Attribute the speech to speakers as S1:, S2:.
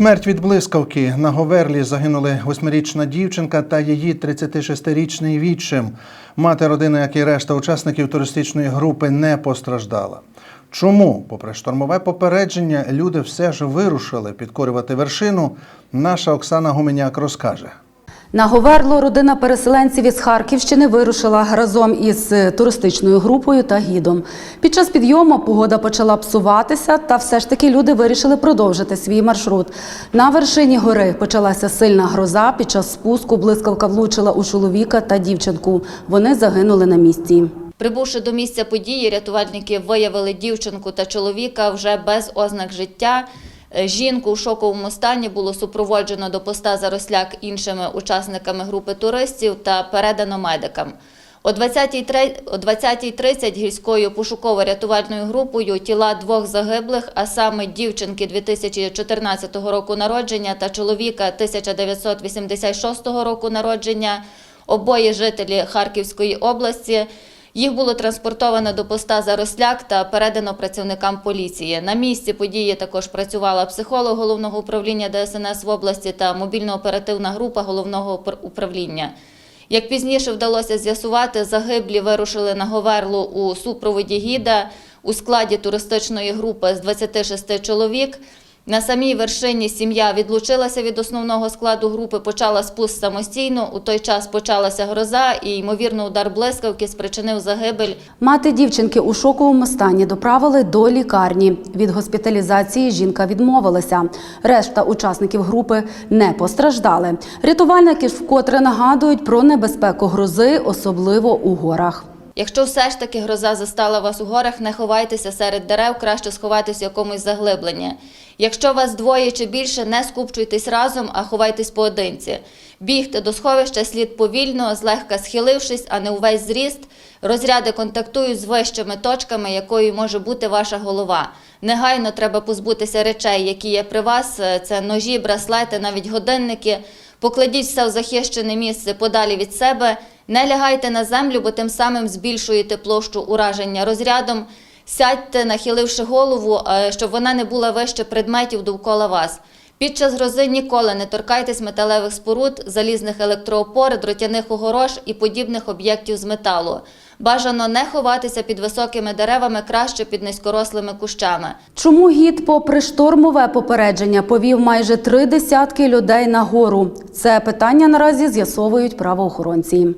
S1: Смерть від блискавки на Говерлі загинули восьмирічна дівчинка та її 36-річний відчим. Мати родини, як і решта учасників туристичної групи, не постраждала. Чому, попри штормове попередження, люди все ж вирушили підкорювати вершину? Наша Оксана Гуменяк розкаже.
S2: На Говерло родина переселенців із Харківщини вирушила разом із е, туристичною групою та гідом. Під час підйому погода почала псуватися, та все ж таки люди вирішили продовжити свій маршрут. На вершині гори почалася сильна гроза. Під час спуску блискавка влучила у чоловіка та дівчинку. Вони загинули на місці.
S3: Прибувши до місця події, рятувальники виявили дівчинку та чоловіка вже без ознак життя. Е, Жінку у шоковому стані було супроводжено до поста Заросляк іншими учасниками групи туристів та передано медикам. О 20.30 о 20.30 гірською пошуково-рятувальною групою тіла двох загиблих, а саме дівчинки 2014 року народження та чоловіка 1986 року народження, обоє жителі Харківської області, їх було транспортовано до поста Заросляк та передано працівникам поліції. На місці події також працювала психолог головного управління ДСНС в області та мобільно-оперативна група головного упр- управління. Як пізніше вдалося з'ясувати, загиблі вирушили на Говерлу у супроводі гіда у складі туристичної групи з 26 чоловік. На самій вершині сім'я відлучилася від основного складу групи, почала спуск самостійно. У той час почалася гроза і, ймовірно, удар блискавки спричинив загибель
S2: Мати дівчинки у шоковому стані доправили до лікарні. Від госпіталізації жінка відмовилася. Решта учасників групи не постраждали. Рятувальники вкотре нагадують про небезпеку грози, особливо у горах.
S3: Якщо все ж таки гроза застала вас у горах, не ховайтеся серед дерев, краще сховайтесь в якомусь заглибленні. Якщо вас двоє чи більше, не скупчуйтесь разом, а ховайтесь поодинці. Бігти до сховища слід повільно, злегка схилившись, а не увесь зріст. Розряди контактують з вищими точками, якою може бути ваша голова. Негайно треба позбутися речей, які є при вас. Це ножі, браслети, навіть годинники. Покладіть все в захищене місце подалі від себе. Не лягайте на землю, бо тим самим збільшуєте площу ураження розрядом. Сядьте, нахиливши голову, е, щоб вона не була вище предметів довкола вас. Під час грози ніколи не торкайтесь металевих споруд, залізних електроопор, дротяних огорож і подібних об'єктів з металу. Бажано не ховатися під високими деревами, краще під низькорослими кущами.
S2: Чому гід, попри штормове попередження, повів майже три десятки людей на гору? Це питання наразі з'ясовують правоохоронці.